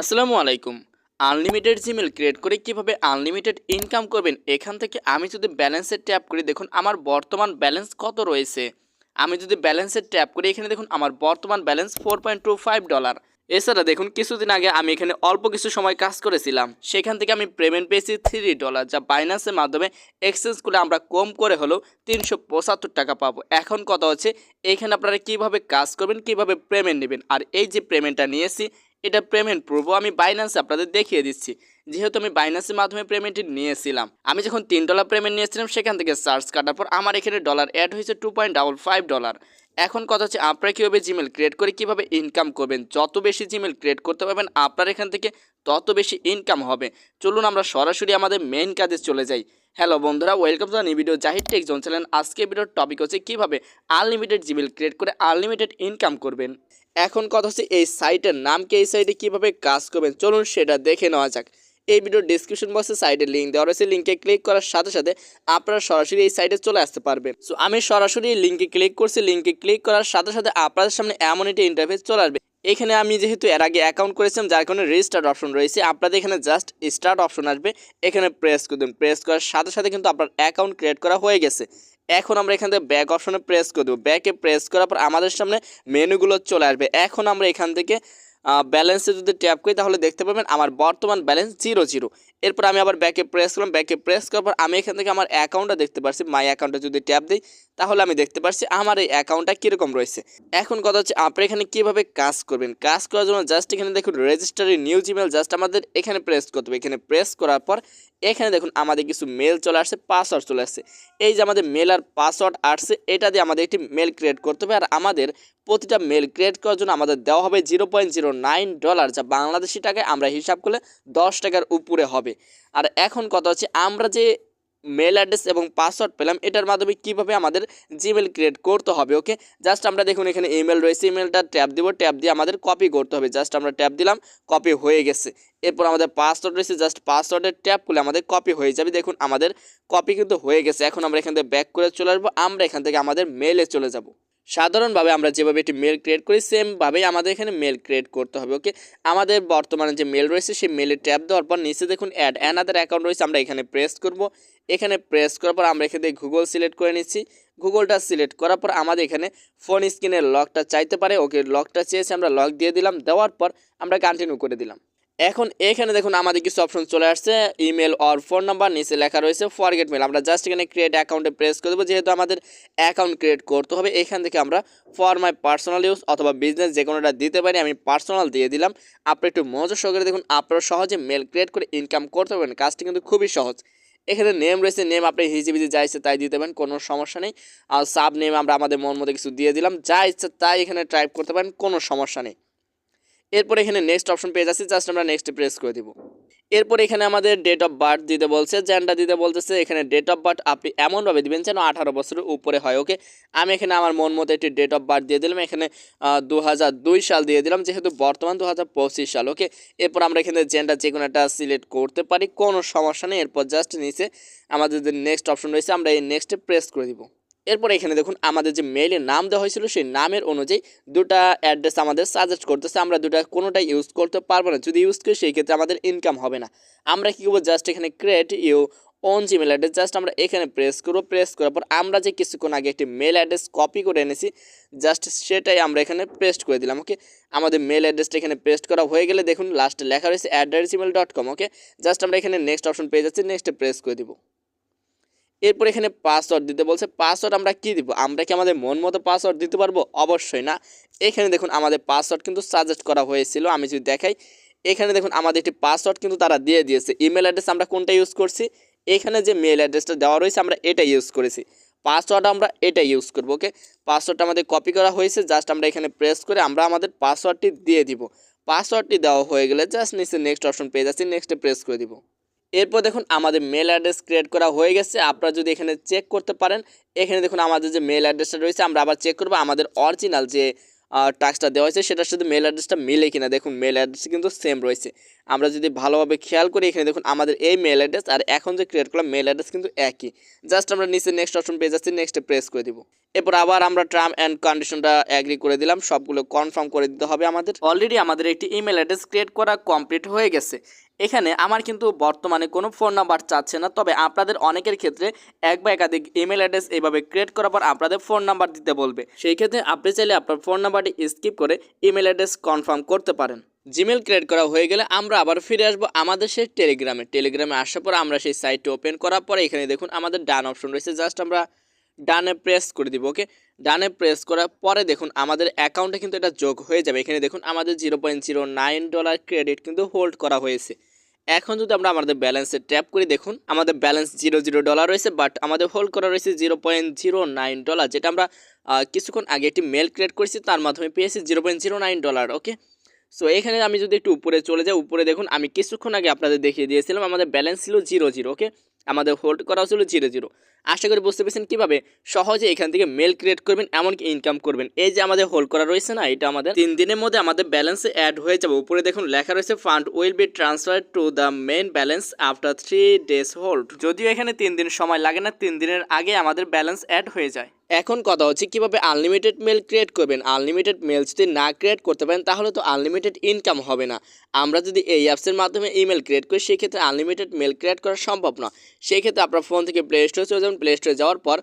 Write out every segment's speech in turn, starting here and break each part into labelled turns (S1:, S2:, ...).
S1: আসসালামু আলাইকুম। Unlimited Gmail create করে কীভাবে আনলিমিটেড ইনকাম করবেন, এখান থেকে আমি যদি ব্যালেন্সে ট্যাপ করি, দেখুন আমার বর্তমান ব্যালেন্স কত রয়েছে। আমি যদি ব্যালেন্সে ট্যাপ করি, এখানে দেখুন আমার বর্তমান balance four point two five dollar. এছাড়া দেখুন, কিছুদিন আগে আমি এখানে অল্প কিছু সময় কাজ করেছিলাম। সেখান থেকে আমি পেমেন্ট পেয়েছি থ্রি ডলার, যা বাইন্যান্সের মাধ্যমে এক্সচেঞ্জ করে আমরা কম করে হলেও তিনশো পঁচাত্তর টাকা পাবো। এখন কথা হচ্ছে, এখানে আপনারা কীভাবে কাজ করবেন, কীভাবে পেমেন্ট নেবেন। আর এই যে পেমেন্টটা নিয়েছি এটা পেমেন্ট প্রুফও আমি বাইন্যান্সে আপনাদের দেখিয়ে দিচ্ছি। যেহেতু আমি বাইন্যান্সের মাধ্যমে পেমেন্টটি নিয়েছিলাম। আমি যখন তিন ডলার পেমেন্ট নিয়েছিলাম, সেখান থেকে চার্জ কাটার পর আমার এখানে ডলার অ্যাড হয়েছে টু পয়েন্ট ফাইভ ডলার এখন কথা হচ্ছে, আপনারা কীভাবে জিমেল ক্রিয়েট করে কীভাবে ইনকাম করবেন? যত বেশি জিমেল ক্রিয়েট করতে পারবেন, আপনার এখান থেকে তত বেশি ইনকাম হবে। চলুন আমরা সরাসরি আমাদের মেন কাজে চলে যাই। হ্যালো বন্ধুরা welcome to video Zahir tech zone channel আজকে ভিডিওর টপিক হচ্ছে কীভাবে আনলিমিটেড জিমেল ক্রিয়েট করে আনলিমিটেড ইনকাম করবেন। এখন কথা হচ্ছে এই সাইটের নাম কি, এই সাইটে কীভাবে কাজ করবেন? চলুন সেটা দেখে নেওয়া যাক। এই ভিডিওর ডিসক্রিপশন বক্সে সাইডে লিঙ্ক দেওয়া রয়েছে। লিঙ্কে ক্লিক করার সাথে সাথে আপনারা সরাসরি এই সাইটে চলে আসতে পারবেন। সো আমি সরাসরি লিঙ্কে ক্লিক করছি। লিঙ্কে ক্লিক করার সাথে সাথে আপনাদের সামনে এমন একটি ইন্টারফেস চলে আসবে। এখানে আমি যেহেতু এর আগে অ্যাকাউন্ট করেছিলাম, যার কারণে রেজিস্টার্ড অপশন রয়েছে। আপনাদের এখানে জাস্ট স্টার্ট অপশন আসবে। এখানে প্রেস করে দেবেন প্রেস করার সাথে সাথে কিন্তু আপনার অ্যাকাউন্ট ক্রিয়েট করা হয়ে গেছে। এখন আমরা এখান থেকে ব্যাক অপশনে প্রেস করে দেবো। ব্যাকে প্রেস করার পর আমাদের সামনে মেনুগুলো চলে আসবে। এখন আমরা এখান থেকে ব্যালেন্সে যদি ট্যাপ করি, তাহলে দেখতে পাবেন আমার বর্তমান ব্যালেন্স জিরো জিরো এরপর আমি আবার ব্যাকে প্রেস করলাম। ব্যাকে প্রেস করার পর আমি এখান থেকে আমার অ্যাকাউন্টটা দেখতে পারছি। মাই অ্যাকাউন্টে যদি ট্যাপ দিই তাহলে আমি দেখতে পারছি আমার এই অ্যাকাউন্টটা কীরকম রয়েছে। এখন কথা হচ্ছে আপনি এখানে কীভাবে কাজ করবেন? কাজ করার জন্য জাস্ট এখানে দেখুন রেজিস্টারি নিউ জিমেল জাস্ট আমাদের এখানে প্রেস করতে হবে। এখানে প্রেস করার পর এখানে দেখুন আমাদের কিছু মেল চলে আসছে পাসওয়ার্ড চলে আসছে। এই যে আমাদের মেল আর পাসওয়ার্ড আসছে, এটা দিয়ে আমাদের একটি মেল ক্রিয়েট করতে হবে। আর আমাদের প্রতিটা মেল ক্রিয়েট করার জন্য আমাদের দেওয়া হবে zero point zero nine dollar যা বাংলাদেশি টাকায় আমরা হিসাব করলে দশ টাকার উপরে হবে। আর এখন কথা হচ্ছে আমরা যে মেল অ্যাড্রেস এবং পাসওয়ার্ড পেলাম। এটার মাধ্যমে কীভাবে আমাদের জিমেল ক্রিয়েট করতে হবে ওকে জাস্ট আমরা দেখুন এখানে ইমেল রয়েছে ইমেলটা ট্যাপ দিব ট্যাপ দিয়ে আমাদের কপি করতে হবে। জাস্ট আমরা ট্যাপ দিলাম কপি হয়ে গেছে। এরপর আমাদের পাসওয়ার্ড রয়েছে জাস্ট পাসওয়ার্ডের ট্যাপ করলে আমাদের কপি হয়ে যাবে। দেখুন আমাদের কপি কিন্তু হয়ে গেছে। এখন আমরা এখান থেকে ব্যাক করে চলে আসব, আমরা এখান থেকে আমাদের মেলে চলে যাব। সাধারণভাবে আমরা যেভাবে একটি মেল ক্রিয়েট করি সেমভাবেই আমাদের এখানে মেল ক্রিয়েট করতে হবে ওকে আমাদের বর্তমানে যে মেল রয়েছে, সেই মেলে ট্যাপ দেওয়ার পর নিচে দেখুন অ্যাড অ্যানাদার অ্যাকাউন্ট রয়েছে, আমরা এখানে প্রেস করব। এখানে প্রেস করার পর আমরা এখানে গুগল সিলেক্ট করে নিচ্ছি। গুগলটা সিলেক্ট করার পর আমাদের এখানে ফোন স্ক্রিনের লকটা চাইতে পারে ওকে লকটা চেয়েছে, আমরা লক দিয়ে দিলাম, দেওয়ার পর আমরা কন্টিনিউ করে দিলাম। এখন এখানে দেখুন আমাদের কিছু অপশন চলে আসছে। ইমেল অর ফোন নাম্বার নিচে লেখা রয়েছে ফরগেট মেল আমরা জাস্ট এখানে ক্রিয়েট অ্যাকাউন্টে প্রেস করে দেবো, যেহেতু আমাদের অ্যাকাউন্ট ক্রিয়েট করতে হবে, এখান থেকে আমরা ফর মাই পার্সোনাল ইউজ অথবা বিজনেস যে কোনোটা দিতে পারি, আমি পার্সোনাল দিয়ে দিলাম। আপনি একটু মজা সহকারে দেখুন, আপনারা সহজে মেল ক্রিয়েট করে ইনকাম করতে পারবেন, কাজটি কিন্তু খুবই সহজ। এখানে নেম রয়েছে নেম আপনি হিজিবিজি যা ইচ্ছে তাই দিতে পারেন, কোনো সমস্যা নেই। আর সাব নেম আমরা আমাদের মন মতো কিছু দিয়ে দিলাম, যা ইচ্ছে তাই এখানে টাইপ করতে পারেন, কোনো সমস্যা নেই। এরপর এখানে নেক্সট অপশন পেয়ে যাচ্ছি জাস্ট আমরা নেক্সট প্রেস করে দিব। এরপর এখানে আমাদের ডেট অফ বার্থ দিতে বলছে জেন্ডার দিতে বলতেছে, এখানে ডেট অফ বার্থ আপনি এমনভাবে দিবেন যেন আঠারো বছরের উপরে হয় ওকে আমি এখানে আমার মন মতো একটি ডেট অফ বার্থ দিয়ে দিলাম, এখানে দু সাল দিয়ে দিলাম, যেহেতু বর্তমান দু হাজার পঁচিশ সাল ওকে এরপর আমরা এখানে জেন্ডার যে কোনো একটা সিলেক্ট করতে পারি, কোনো সমস্যা নেই, এরপর জাস্ট নিচে আমাদের যে নেক্সট অপশন রয়েছে, আমরা এই নেক্সটে প্রেস করে দিব। এরপর এখানে দেখুন, আমাদের যে মেইলের নাম দেওয়া হয়েছিল, সেই নামের অনুযায়ী দুটা অ্যাড্রেস আমাদের সাজেস্ট করতেছে। আমরা দুটা কোনোটাই ইউজ করতে পারব না। যদি ইউজ করি, সেই ক্ষেত্রে আমাদের ইনকাম হবে না। আমরা কী করব? জাস্ট এখানে create your own Gmail address just আমরা এখানে প্রেস করব। প্রেস করার পর আমরা যে কিছুক্ষণ আগে একটি মেল অ্যাড্রেস কপি করে এনেছি জাস্ট সেটাই আমরা এখানে পেস্ট করে দিলাম ওকে আমাদের মেল অ্যাড্রেসটা এখানে পেস্ট করা হয়ে গেলে দেখুন লাস্টে লেখা রয়েছে at dot com okay just আমরা এখানে নেক্সট অপশন পেয়ে যাচ্ছি নেক্সটে প্রেস করে দিব। এরপর এখানে পাসওয়ার্ড দিতে বলছে পাসওয়ার্ড আমরা কি দিব? আমরা কি আমাদের মন মতো পাসওয়ার্ড দিতে পারব? অবশ্যই না। এখানে দেখুন আমাদের পাসওয়ার্ড কিন্তু সাজেস্ট করা হয়েছিল, আমি যদি দেখাই। এখানে দেখুন আমাদের একটি পাসওয়ার্ড কিন্তু তারা দিয়ে দিয়েছে। ইমেল অ্যাড্রেস আমরা কোনটা ইউজ করছি? এখানে যে মেল অ্যাড্রেসটা দেওয়া রয়েছে, আমরা এটা ইউজ করেছি। পাসওয়ার্ড আমরা এটা ইউজ করব ওকে পাসওয়ার্ডটা আমাদের কপি করা হয়েছে জাস্ট আমরা এখানে প্রেস করে আমরা আমাদের পাসওয়ার্ডটি দিয়ে দিব। পাসওয়ার্ডটি দেওয়া হয়ে গেলে জাস্ট নিচে নেক্সট অপশন পেয়ে যাচ্ছি নেক্সটে প্রেস করে দিব। এরপর দেখুন আমাদের মেল অ্যাড্রেস ক্রিয়েট করা হয়ে গেছে। আপনারা যদি এখানে চেক করতে পারেন, এখানে দেখুন আমাদের যে মেল অ্যাড্রেসটা রয়েছে, আমরা আবার চেক করব। আমাদের অরিজিনাল যে টাস্কটা দেওয়া হয়েছে সেটার সাথে মেল অ্যাড্রেসটা মিলে কিনা। দেখুন মেল অ্যাড্রেস কিন্তু সেম রয়েছে। আমরা যদি ভালোভাবে খেয়াল করি, এখানে দেখুন আমাদের এই মেল অ্যাড্রেস আর এখন যে ক্রিয়েট করলাম মেল অ্যাড্রেস কিন্তু একই। জাস্ট আমরা নিচে নেক্সট অপশন পেয়ে যাচ্ছি নেক্সটে প্রেস করে দিব। এরপর আবার আমরা টার্ম অ্যান্ড কন্ডিশনটা অ্যাগ্রি করে দিলাম। সবগুলো কনফার্ম করে দিতে হবে আমাদের। অলরেডি আমাদের একটি ইমেল অ্যাড্রেস ক্রিয়েট করা কমপ্লিট হয়ে গেছে। এখানে আমার কিন্তু বর্তমানে কোনো ফোন নাম্বার চাচ্ছে না, তবে আপনাদের অনেকের ক্ষেত্রে এক বা একাধিক ইমেল অ্যাড্রেস এইভাবে ক্রিয়েট করার পর আপনাদের ফোন নাম্বার দিতে বলবে। সেই ক্ষেত্রে আপনি চাইলে আপনার ফোন নাম্বারটি স্কিপ করে ইমেল অ্যাড্রেস কনফার্ম করতে পারেন। জিমেল ক্রিয়েট করা হয়ে গেলে আমরা আবার ফিরে আসব আমাদের সেই টেলিগ্রামে টেলিগ্রামে আসার পর আমরা সেই সাইটটি ওপেন করার পরে এখানে দেখুন আমাদের ডান অপশন রয়েছে জাস্ট আমরা ডানে প্রেস করে দিব ওকে ডানে প্রেস করার পরে দেখুন আমাদের অ্যাকাউন্টে কিন্তু এটা যোগ হয়ে যাবে। এখানে দেখুন আমাদের zero point zero nine dollar credit কিন্তু হোল্ড করা হয়েছে। এখন যদি আমরা আমাদের ব্যালেন্সে ট্যাপ করি, দেখুন, আমাদের ব্যালেন্স জিরো জিরো ডলার রয়েছে বাট আমাদের হোল্ড করা রয়েছে zero point zero nine dollar যেটা আমরা কিছুক্ষণ আগে একটি মেল ক্রিয়েট করেছি, তার মাধ্যমে পেয়েছি zero point zero nine dollar okay so এখানে আমি যদি একটু উপরে চলে যাই, উপরে দেখুন, আমি কিছুক্ষণ আগে আপনাদের দেখিয়ে দিয়েছিলাম, আমাদের ব্যালেন্স ছিল জিরো জিরো ওকে আমাদের হোল্ড করা ছিল জিরো জিরো আশা করি বুঝতে পেরেছেন কীভাবে সহজে এখান থেকে মেল ক্রিয়েট করবেন, এমনকি ইনকাম করবেন। এই যে আমাদের হোল্ড করা রয়েছে না, এটা আমাদের তিন দিনের মধ্যে আমাদের ব্যালেন্সে অ্যাড হয়ে যাবে। উপরে দেখুন, লেখা রয়েছে fund will be transfer to the main balance after three days hold যদিও এখানে তিন দিন সময় লাগে না, তিন দিনের আগে আমাদের ব্যালেন্স অ্যাড হয়ে যায়। এখন কথা হচ্ছে, কীভাবে আনলিমিটেড মেল ক্রিয়েট করবেন? আনলিমিটেড মেল যদি না ক্রিয়েট করতে পারেন, তাহলে তো আনলিমিটেড ইনকাম হবে না। আমরা যদি এই অ্যাপসের মাধ্যমে ইমেল ক্রিয়েট করি, সেক্ষেত্রে আনলিমিটেড মেল ক্রিয়েট করা সম্ভব না সেই ক্ষেত্রে আপনার ফোন থেকে প্লে স্টোরে চলে যাবেন প্লে স্টোরে যাওয়ার পর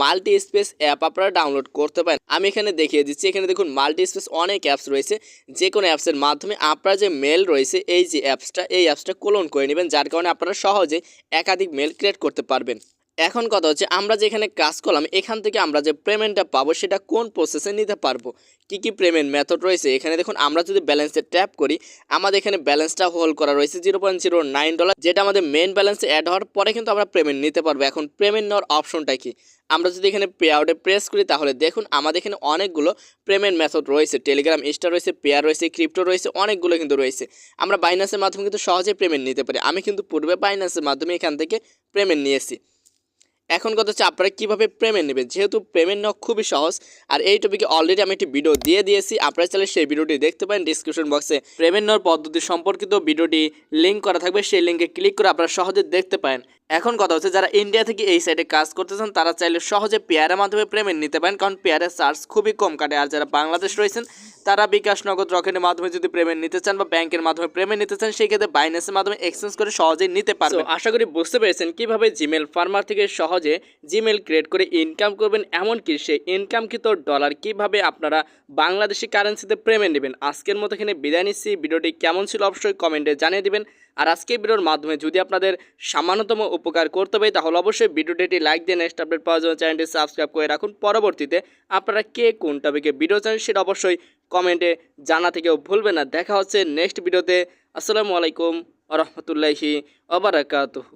S1: মাল্টি স্পেস অ্যাপ আপনারা ডাউনলোড করতে পারেন। আমি এখানে দেখিয়ে দিচ্ছি, এখানে দেখুন মাল্টি স্পেস অনেক অ্যাপস রয়েছে। যে কোনো অ্যাপসের মাধ্যমে আপনার যে মেল রয়েছে, এই যে অ্যাপসটা এই অ্যাপসটা কোলন করে নেবেন, যার কারণে আপনারা সহজে একাধিক মেল ক্রিয়েট করতে পারবেন। এখন কথা হচ্ছে আমরা যেখানে কাজ করলাম, এখান থেকে আমরা যে পেমেন্টটা পাবো সেটা কোন প্রসেসে নিতে পারব? কি কি পেমেন্ট মেথড রয়েছে? এখানে দেখুন আমরা যদি ব্যালেন্সে ট্যাপ করি, আমাদের এখানে ব্যালেন্সটা হোল্ড করা রয়েছে zero point zero nine dollar যেটা আমাদের মেন ব্যালেন্সে অ্যাড হওয়ার পরে কিন্তু আমরা পেমেন্ট নিতে পারব। এখন পেমেন্ট নেওয়ার অপশনটা কি? আমরা যদি এখানে পে আউটে প্রেস করি, তাহলে দেখুন আমাদের এখানে অনেকগুলো পেমেন্ট মেথড রয়েছে। টেলিগ্রাম স্টার রয়েছে পেয়ার রয়েছে ক্রিপ্টো রয়েছে, অনেকগুলো কিন্তু রয়েছে। আমরা বাইন্যান্সের মাধ্যমে কিন্তু সহজে পেমেন্ট নিতে পারি। আমি কিন্তু পূর্বে বাইন্যান্সের মাধ্যমে এখান থেকে পেমেন্ট নিয়েছি। এখন কথা হচ্ছে আপনারা কীভাবে পেমেন্ট নেবেন? যেহেতু পেমেন্ট নেওয়া খুবই সহজ, আর এই টপিকে অলরেডি আমি একটি ভিডিও দিয়ে দিয়েছি। আপনারা চাইলে সেই ভিডিওটি দেখতে পারেন ডিসক্রিপশন বক্সে পেমেন্ট নেওয়ার পদ্ধতি সম্পর্কিত ভিডিওটি লিঙ্ক করা থাকবে। সেই লিঙ্কে ক্লিক করে আপনারা সহজে দেখতে পারেন। এখন কথা হচ্ছে যারা ইন্ডিয়া থেকে এই সাইডে কাজ করতেছেন তারা চাইলে সহজে পেয়ারের মাধ্যমে পেমেন্ট নিতে পারেন কারণ পেয়ারের চার্জ খুবই কম কাটে। আর যারা বাংলাদেশ রয়েছেন তারা বিকাশ নগদ রকেটের মাধ্যমে যদি পেমেন্ট নিতে চান বা ব্যাংকের মাধ্যমে পেমেন্ট নিতে চান সেই ক্ষেত্রে বাইন্যান্সের মাধ্যমে এক্সচেঞ্জ করে সহজেই নিতে পারবেন। আশা করি বুঝতে পেরেছেন কীভাবে জিমেল ফার্মার থেকে সহজে জিমেল ক্রিয়েট করে ইনকাম করবেন এমনকি সেই ইনকামকৃত ডলার কীভাবে আপনারা বাংলাদেশি কারেন্সিতে পেমেন্ট নেবেন। আজকের মতো এখানে বিদায় নিচ্ছি। ভিডিওটি কেমন ছিল অবশ্যই কমেন্টে জানিয়ে দিবেন। আর আজকে ভিডিওর মাধ্যমে যদি আপনাদের সামান্যতম উপকার করতে পারি, তাহলে অবশ্যই ভিডিওটি একটি লাইক দিয়ে নেক্সট আপডেট পাওয়ার জন্য চ্যানেলটি সাবস্ক্রাইব করে রাখুন। পরবর্তীতে আপনারা কে, কোন টপিকে ভিডিও চান সেটা অবশ্যই কমেন্টে জানা থেকেও ভুলবেন না। দেখা হচ্ছে নেক্সট ভিডিওতে আসসালামু আলাইকুম রহমতুল্লাহি ওবরাকাতুহু